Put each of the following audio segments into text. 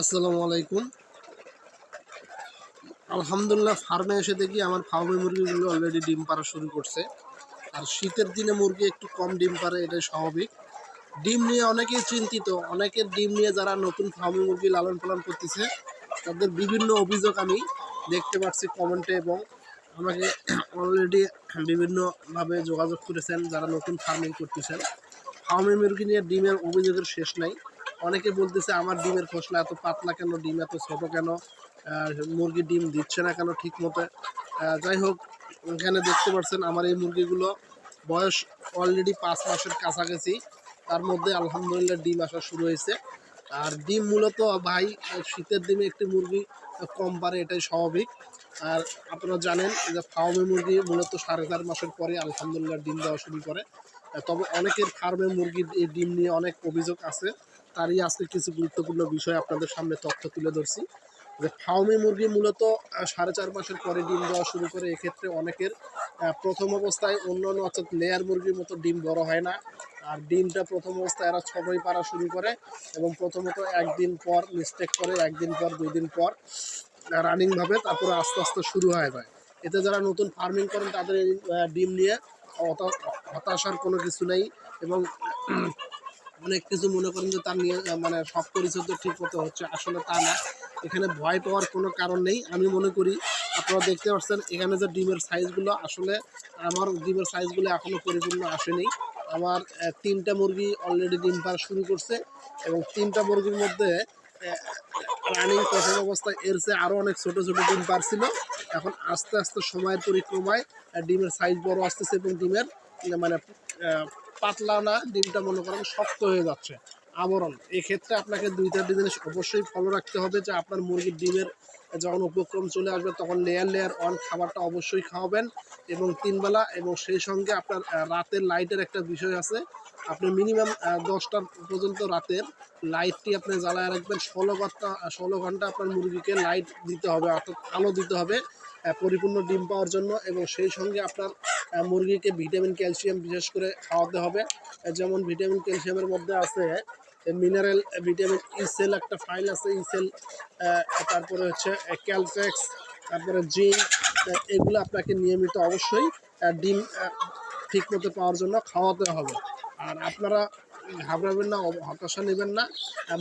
আসসালামু আলাইকুম। আলহামদুলিল্লাহ ফার্মে এসে দেখি আমার ফার্মে মুরগিগুলো অলরেডি ডিম পাড়া শুরু করছে। আর শীতের দিনে মুরগি একটু কম ডিম পারে এটাই স্বাভাবিক। ডিম নিয়ে অনেকেই চিন্তিত, অনেকের ডিম নিয়ে যারা নতুন ফার্মে মুরগি লালন পালন করতেছে, তাদের বিভিন্ন অভিযোগ আমি দেখতে পাচ্ছি কমেন্টে এবং আমাকে অলরেডি বিভিন্নভাবে যোগাযোগ করেছেন যারা নতুন ফার্মিং করতেছেন। ফার্মে মুরগি নিয়ে ডিমের অভিযোগের শেষ নাই। অনেকে বলতেছে, আমার ডিমের খোসলা এত পাতলা কেন? ডিম এত ছোট কেন? মুরগি ডিম দিচ্ছে না কেন ঠিক মতো যাই হোক, এখানে দেখতে পাচ্ছেন আমার এই মুরগিগুলো বয়স অলরেডি পাঁচ মাসের কাছাকাছি। তার মধ্যে আলহামদুলিল্লাহ ডিম আসা শুরু হয়েছে। আর ডিম মূলত ভাই, শীতের দিনে একটি মুরগি কম পারে, এটাই স্বাভাবিক। আর আপনারা জানেন যে ফার্মে মুরগি মূলত সাড়ে চার মাসের পরে আলহামদুলিল্লাহ ডিম দেওয়া শুরু করে। তবে অনেকের ফার্মে মুরগির এই ডিম নিয়ে অনেক অভিযোগ আছে। তারই আজকে কিছু গুরুত্বপূর্ণ বিষয় আপনাদের সামনে তথ্য তুলে ধরছি। যে ফার্মে মুরগি মূলত সাড়ে চার মাসের পরে ডিম দেওয়া শুরু করে, এক্ষেত্রে অনেকের প্রথম অবস্থায় অন্যান্য অর্থাৎ লেয়ার মুরগির মতো ডিম বড় হয় না। আর ডিমটা প্রথম অবস্থায় এরা ছোটই পারা শুরু করে এবং প্রথমত একদিন পর মিস্টেক করে, একদিন পর, দুই দিন পর রানিংভাবে তারপরে আস্তে আস্তে শুরু হয়ে যায় এতে যারা নতুন ফার্মিং করেন, তাদের ডিম নিয়ে হতা- হতাশার কোনো কিছু নেই এবং অনেক কিছু মনে করেন যে তার নিয়ে মানে সব পরিচর্যা ঠিক মতো হচ্ছে, আসলে তা না। এখানে ভয় পাওয়ার কোনো কারণ নেই। আমি মনে করি, আপনারা দেখতে পাচ্ছেন, এখানে যে ডিমের সাইজগুলো, আসলে আমার ডিমের সাইজগুলো এখনও পরিপূর্ণ আসেনি। আমার তিনটা মুরগি অলরেডি ডিম পাড়া শুরু করছে এবং তিনটা মুরগির মধ্যে রানিং প্রথম অবস্থায় এর চেয়ে আরও অনেক ছোট ছোট ডিম পারছিল এখন আস্তে আস্তে সময়ের পরিক্রমায় ডিমের সাইজ বড় আসতেছে এবং ডিমের মানে পাতলা না, ডিমটা মনে করেন শক্ত হয়ে যাচ্ছে। আবরণ, এক্ষেত্রে আপনাকে দুইটা জিনিস অবশ্যই ফলো রাখতে হবে যে আপনার মুরগির ডিমের যখন উপক্রম চলে আসবে তখন লেয়ার লেয়ার অন খাবারটা অবশ্যই খাওয়াবেন এবং তিনবেলা এবং সেই সঙ্গে আপনার রাতের লাইটের একটা বিষয় আছে। আপনি মিনিমাম দশটা পর্যন্ত রাতের লাইটটি আপনি জ্বালায় রাখবেন। ষোলো ঘণ্টা ষোলো ঘণ্টা আপনার মুরগিকে লাইট দিতে হবে, অর্থাৎ আলো দিতে হবে পরিপূর্ণ ডিম পাওয়ার জন্য এবং সেই সঙ্গে আপনার মুরগিকে ভিটামিন ক্যালসিয়াম বিশেষ করে খাওয়াতে হবে। যেমন ভিটামিন ক্যালসিয়ামের মধ্যে আছে মিনারেল ভিটামিন ইসেল একটা ফাইল আছে ইসেল তারপরে হচ্ছে ক্যালট্রেক্স তারপরে জিঙ্ক এগুলো আপনাকে নিয়মিত অবশ্যই ডিম আহ, ঠিক মতো পাওয়ার জন্য খাওয়াতে হবে। আর আপনারা ঘাবড়াবেন না হতাশা নেবেন না।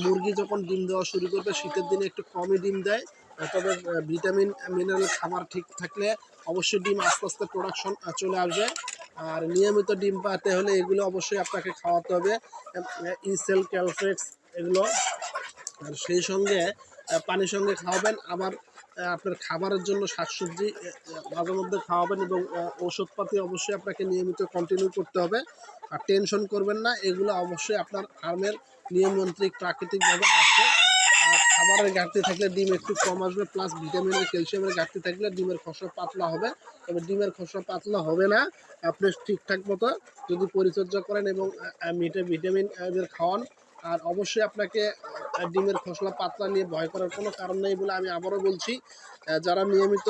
মুরগি যখন ডিম দেওয়া শুরু করবে শীতের দিনে একটু কমই ডিম দেয়। তবে ভিটামিন মিনারেল খাবার ঠিক থাকলে অবশ্যই ডিম আস্তে আস্তে প্রোডাকশন চলে আসবে। আর নিয়মিত ডিম পাতে হলে এগুলো অবশ্যই আপনাকে খাওয়াতে হবে। ইসেল ক্যালফ্রেক্স এগুলো। আর সেই সঙ্গে পানির সঙ্গে খাওয়াবেন। আবার আপনার খাবারের জন্য শাকসবজি মাঝে মধ্যে খাওয়াবেন এবং ওষুধপাতি অবশ্যই আপনাকে নিয়মিত কন্টিনিউ করতে হবে। আর টেনশন করবেন না, এগুলো অবশ্যই আপনার ফার্মের নিয়মন্ত্রিক প্রাকৃতিকভাবে আসে খাবারের ঘাটতি থাকলে ডিম একটু কম আসবে প্লাস ভিটামিনের ক্যালসিয়ামের ঘাটতি থাকলে ডিমের খসড়া পাতলা হবে। তবে ডিমের খসড়া পাতলা হবে না, আপনি ঠিকঠাক মতো যদি পরিচর্যা করেন এবং মিটে ভিটামিন খাওয়ান, আর অবশ্যই আপনাকে ডিমের খসলা পাতলা নিয়ে ভয় করার কোনো কারণ নেই বলে আমি আবারও বলছি। যারা নিয়মিত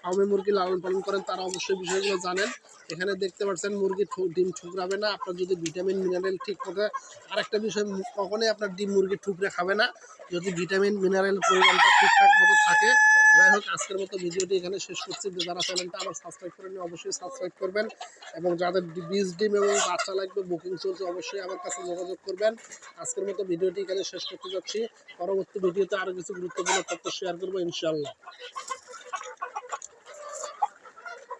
ফার্মে মুরগি লালন পালন করেন, তারা অবশ্যই বিষয়গুলো জানেন। এখানে দেখতে পাচ্ছেন মুরগি ডিম ঠুকরাবে না। আপনার যদি ভিটামিন, মিনারেল ঠিক মতো, আরেকটা বিষয় কখনোই আপনার ডিম মুরগি ঠুকরে খাবে না। যদি ভিটামিন, মিনারেল পরিমাণটা ঠিকঠাক মতো থাকে। যাই হোক, আজকের মতো ভিডিওটি এখানে শেষ করছি। যারা চ্যানেলটা আমার সাবস্ক্রাইব করেন অবশ্যই সাবস্ক্রাইব করবেন এবং যাদের বীজ, ডিম এবং বাচ্চা লাগবে বুকিং চলছে অবশ্যই আমার কাছে যোগাযোগ করবেন। আজকের মতো ভিডিওটি এখানে শেষ করতে যাচ্ছি। পরবর্তী ভিডিওতে আরও কিছু গুরুত্বপূর্ণ তথ্য শেয়ার করব ইনশাআল্লাহ।